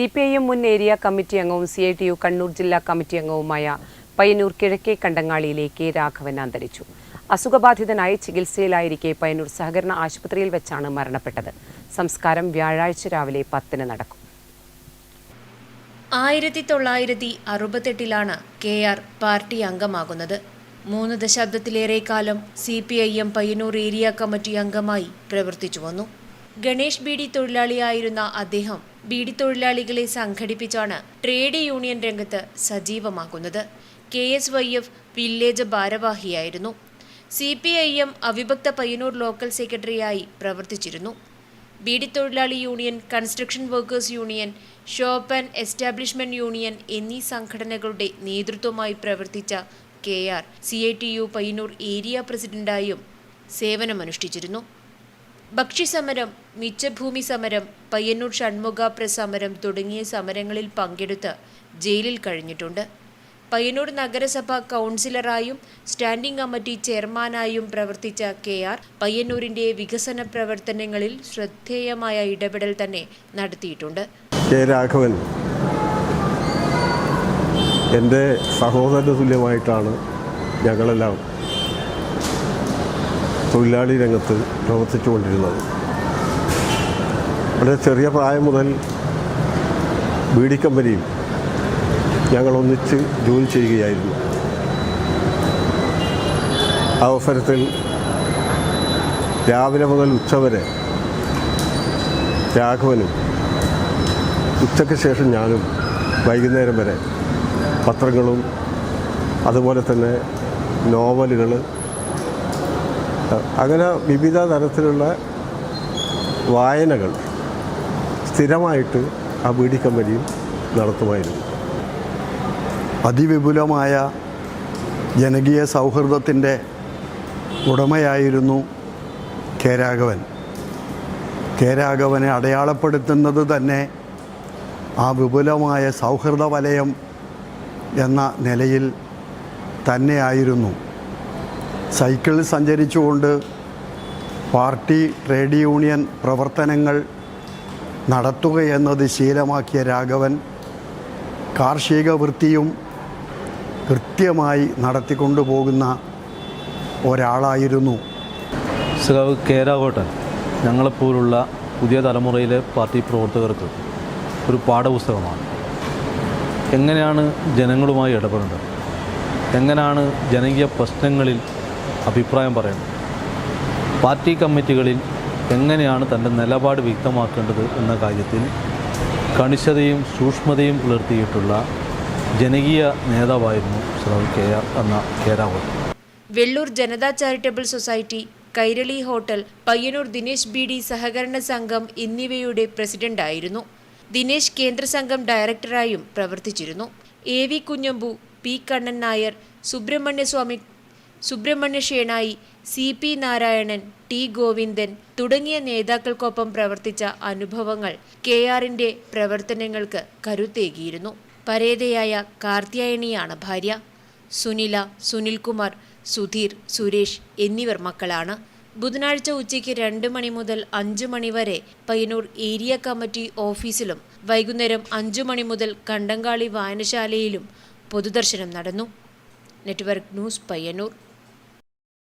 C P I M മുൻ area committee അംഗവും C I T U Kannur ജില്ലാ committee അംഗവുമായ പയ്യന്നൂർ കിഴക്കേ കണ്ടങ്ങാളിയിലെ കെ രാഘവൻ അന്തരിച്ചു. അസുഖബാധിതനായി ചികിത്സയിലായിരിക്കെ പയ്യന്നൂർ സഹകരണ ആശുപത്രിയിൽ വെച്ചാണ് മരണപ്പെട്ടത്. സംസ്കാരം വ്യാഴാഴ്ച രാവിലെ പത്തിന് നടക്കും. ആയിരത്തി തൊള്ളായിരത്തി അറുപത്തെട്ടിലാണ് കെ ആർ പാർട്ടി അംഗമാകുന്നത്. മൂന്ന് ദശാബ്ദത്തിലേറെ കാലം C P I M Payyanur area committee അംഗമായി പ്രവർത്തിച്ചു വന്നു. ഗണേഷ് ബീഡി തൊഴിലാളിയായിരുന്ന അദ്ദേഹം ബീഡി തൊഴിലാളികളെ സംഘടിപ്പിച്ചാണ് ട്രേഡ് യൂണിയൻ രംഗത്ത് സജീവമാക്കുന്നത്. K S Y F village ഭാരവാഹിയായിരുന്നു. C P I M അവിഭക്ത പയ്യന്നൂർ ലോക്കൽ സെക്രട്ടറിയായി പ്രവർത്തിച്ചിരുന്നു. ബീഡിത്തൊഴിലാളി union construction workers union shop and establishment union എന്നീ സംഘടനകളുടെ നേതൃത്വമായി പ്രവർത്തിച്ച K R C I T U Payyanur area പ്രസിഡന്റായും സേവനമനുഷ്ഠിച്ചിരുന്നു. ഭക്ഷ്യസമരം മിച്ചഭൂമി സമരം പയ്യന്നൂർ ഷൺമുഖാപ്ര സമരം തുടങ്ങിയ സമരങ്ങളിൽ പങ്കെടുത്ത് ജയിലിൽ കഴിഞ്ഞിട്ടുണ്ട്. പയ്യന്നൂർ നഗരസഭ കൗൺസിലറായും സ്റ്റാൻഡിംഗ് കമ്മിറ്റി ചെയർമാനായും പ്രവർത്തിച്ച കെ ആർ പയ്യന്നൂരിന്റെ വികസന പ്രവർത്തനങ്ങളിൽ ശ്രദ്ധേയമായ ഇടപെടൽ തന്നെ നടത്തിയിട്ടുണ്ട്. കെ രാഘവൻ എന്റെ സഹോദരതുല്യമായിട്ടാണ് ഞങ്ങളെല്ലാം തൊഴിലാളി രംഗത്ത് പ്രവർത്തിച്ചുകൊണ്ടിരുന്നത്. വളരെ ചെറിയ പ്രായം മുതൽ ബീഡി കമ്പനിയിൽ ഞങ്ങൾ ഒന്നിച്ച് ജോലി ചെയ്യുകയായിരുന്നു. ആ അവസരത്തിൽ രാവിലെ മുതൽ ഉച്ചവരെ രാഘവനും ഉച്ചയ്ക്ക് ശേഷം ഞാനും വൈകുന്നേരം വരെ പത്രങ്ങളും അതുപോലെ തന്നെ നോവലുകൾ അങ്ങനെ വിവിധ തരത്തിലുള്ള വായനകൾ സ്ഥിരമായിട്ട് ആ ബീഡി കമ്പനിയിൽ നടത്തുമായിരുന്നു. അതിവിപുലമായ ജനകീയ സൗഹൃദത്തിന്റെ ഉടമയായിരുന്നു കെ രാഘവൻ. കെ രാഘവനെ അടയാളപ്പെടുത്തുന്നത് തന്നെ ആ വിപുലമായ സൗഹൃദ വലയം എന്ന നിലയിൽ തന്നെയായിരുന്നു. സൈക്കിളിൽ സഞ്ചരിച്ചുകൊണ്ട് പാർട്ടി ട്രേഡ് യൂണിയൻ പ്രവർത്തനങ്ങൾ നടത്തുകയെന്നത് ശീലമാക്കിയ രാഘവൻ കാർഷിക വൃത്തിയും കൃത്യമായി നടത്തിക്കൊണ്ടു പോകുന്ന ഒരാളായിരുന്നു. സഖാവ് കേരാകോട്ടൻ ഞങ്ങളെപ്പോലുള്ള പുതിയ തലമുറയിലെ പാർട്ടി പ്രവർത്തകർക്ക് ഒരു പാഠപുസ്തകമാണ്. എങ്ങനെയാണ് ജനങ്ങളുമായി ഇടപെടേണ്ടത്? എങ്ങനെയാണ് ജനകീയ പ്രശ്നങ്ങളിൽ അഭിപ്രായം പറയണം പാർട്ടി കമ്മിറ്റികളിൽ എങ്ങനെയാണ് തന്റെ നിലപാട് വ്യക്തമാക്കേണ്ടത് എന്ന കാര്യത്തിൽ കണിശതയും സൂക്ഷ്മതയും പുലർത്തിയിട്ടുള്ള ജനകീയ നേതാവായിരുന്നു ശ്രീ കെ ആർ എന്ന Kerakottan Vellur Janata charitable society Kairali hotel Payyanur Dinesh B D സഹകരണ സംഘം എന്നിവയുടെ പ്രസിഡന്റായിരുന്നു. ദിനേശ് കേന്ദ്ര സംഘം ഡയറക്ടറായും പ്രവർത്തിച്ചിരുന്നു. A V Kunhambu P Kannan Nair Subrahmanyaswami Subrahmanya Shenoy C P Narayanan T Govindan തുടങ്ങിയ നേതാക്കൾക്കൊപ്പം പ്രവർത്തിച്ച അനുഭവങ്ങൾ കെ ആറിന്റെ പ്രവർത്തനങ്ങൾക്ക് കരുത്തേകിയിരുന്നു. പരേതയായ കാർത്യായണിയാണ് ഭാര്യ. സുനില സുനിൽകുമാർ സുധീർ സുരേഷ് എന്നിവർ മക്കളാണ്. ബുധനാഴ്ച ഉച്ചയ്ക്ക് രണ്ട് മണി മുതൽ അഞ്ചു മണി വരെ പയ്യന്നൂർ ഏരിയ കമ്മിറ്റി ഓഫീസിലും വൈകുന്നേരം അഞ്ചു മണി മുതൽ കണ്ടങ്കാളി വായനശാലയിലും പൊതുദർശനം നടന്നു. Network news Payyanur.